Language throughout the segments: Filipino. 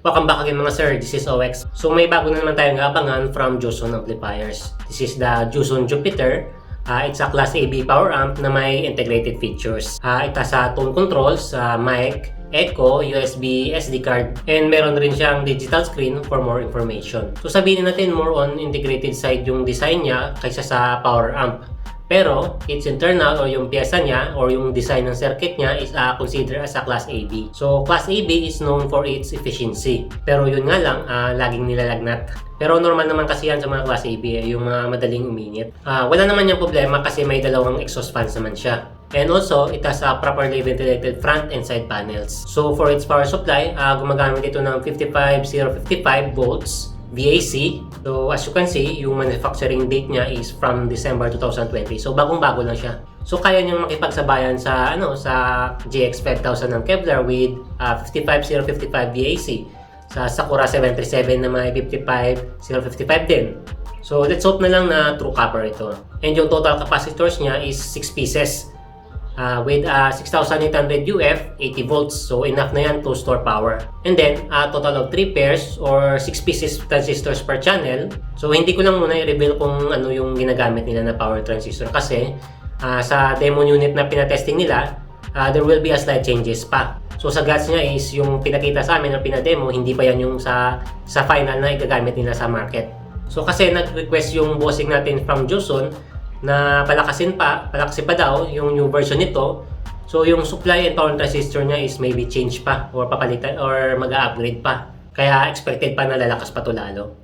Welcome back again mga sir, this is OX. So may bago na naman tayong abangan from Joson Amplifiers. This is the Joson Jupiter. Ah, it's a Class AB power amp na may integrated features. Ah, ita sa tone controls, sa mic, echo, USB, SD card, and meron rin siyang digital screen for more information. So sabihin natin more on integrated side yung design niya kaysa sa power amp. Pero, its internal or yung pyesa niya or yung design ng circuit niya is uh, considered as a Class AB. So, Class AB is known for its efficiency. Pero yun nga lang, ah, laging nilalagnat. Pero normal naman kasi yan sa mga Class AB, eh, yung mga madaling uminit. Ah, wala naman yung problema kasi may dalawang exhaust fans naman siya. And also, it has a properly ventilated front and side panels. So, for its power supply, ah, gumagamit ito ng 55055 volts VAC. So as you can see, yung manufacturing date niya is from December 2020. So bagong-bago lang siya. So kaya niyang makipagsabayan sa ano sa GX 5000 ng Kevlar with uh, 55055 VAC. Sa Sakura 737 na may 55055 din. So let's hope na lang na true copper ito. And yung total capacitors niya is 6 pieces uh, with uh, 6800 UF, 80 volts. So enough na yan to store power. And then, a total of 3 pairs or 6 pieces transistors per channel. So hindi ko lang muna i-reveal kung ano yung ginagamit nila na power transistor kasi uh, sa demo unit na pinatesting nila, uh, there will be a slight changes pa. So sa guts niya is yung pinakita sa amin na pinademo, hindi pa yan yung sa sa final na igagamit nila sa market. So kasi nag-request yung bossing natin from Joson na palakasin pa, palakasin pa daw yung new version nito. So yung supply and power transistor niya is maybe change pa or papalitan or mag-upgrade pa. Kaya expected pa na lalakas pa to lalo.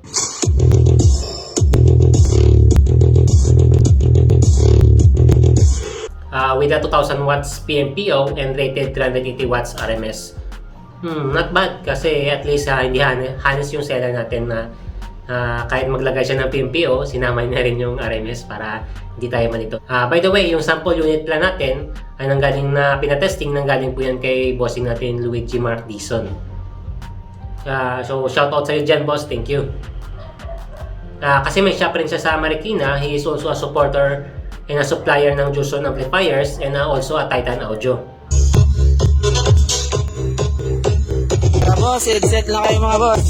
Uh, with a 2000 watts PMPO and rated 380 watts RMS. Hmm, not bad kasi at least uh, hindi han- hanas yung seller natin na uh, kahit maglagay siya ng PMPO, sinama niya rin yung RMS para hindi tayo malito. Uh, by the way, yung sample unit plan natin ay nanggaling na pinatesting, nanggaling po yan kay bossing natin Luigi Mark. Uh, so, shoutout sa'yo dyan, boss. Thank you. Uh, kasi may shop rin siya sa Marikina. He is also a supporter and a supplier ng Joson amplifiers and uh, also a Titan Audio. Mga boss, headset lang kayo mga boss.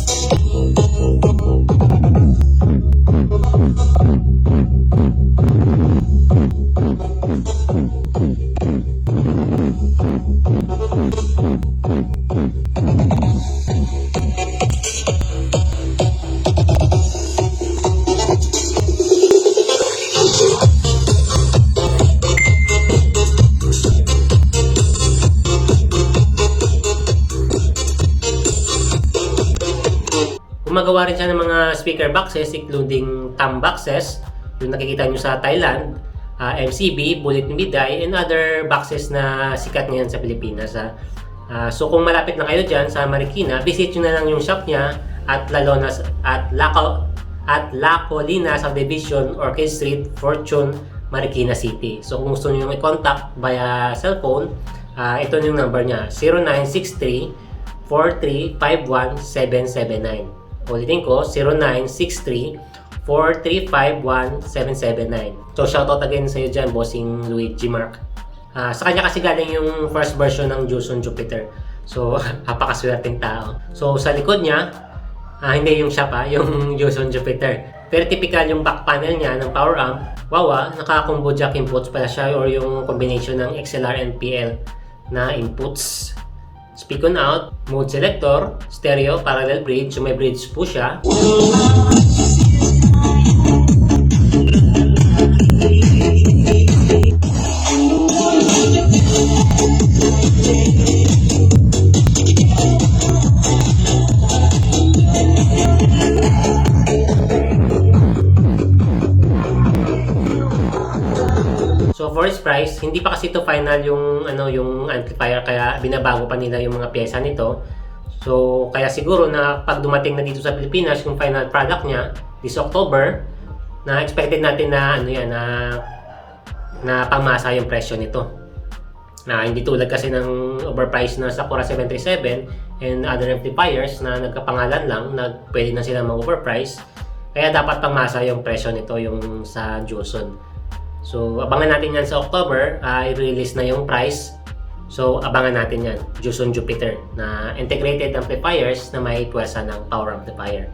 Mm-hmm. Gumagawa rin siya ng mga speaker boxes including thumb boxes, yung nakikita nyo sa Thailand, uh, MCB, Bullet Miday, and other boxes na sikat ngayon sa Pilipinas. ah. Ah, so kung malapit na kayo dyan sa Marikina, visit nyo na lang yung shop niya at Lalonas at Laco at La Colina Subdivision, Orchid Street, Fortune, Marikina City. So kung gusto yung i-contact via cellphone, ah, ito yung number niya, 0963 4351779. Ulitin ko, 0963-4351-779. So, shoutout again sa iyo dyan, bossing Luigi Mark. Ah, sa kanya kasi galing yung first version ng Joson Jupiter. So, napakaswerteng tao. So, sa likod niya, ah, hindi yung siya pa, yung Joson Jupiter. Pero typical yung back panel niya ng power amp. Wawa, naka-combo jack inputs pala siya or yung combination ng XLR and PL na inputs. Speak on out, mode selector, stereo, parallel bridge, so may bridge po siya. Hindi pa kasi ito final yung ano yung amplifier kaya binabago pa nila yung mga pyesa nito. So kaya siguro na pag dumating na dito sa Pilipinas yung final product niya this October, na expected natin na ano yan na na pangmasa yung presyo nito. Na hindi tulad kasi ng overpriced na Sakura 737 and other amplifiers na nagkapangalan lang, na pwede na sila mag-overprice. Kaya dapat pangmasa yung presyo nito yung sa Joson. So, abangan natin yan sa October. Uh, i-release na yung price So, abangan natin yan. Juson Jupiter na integrated amplifiers na may pwersa ng power amplifier.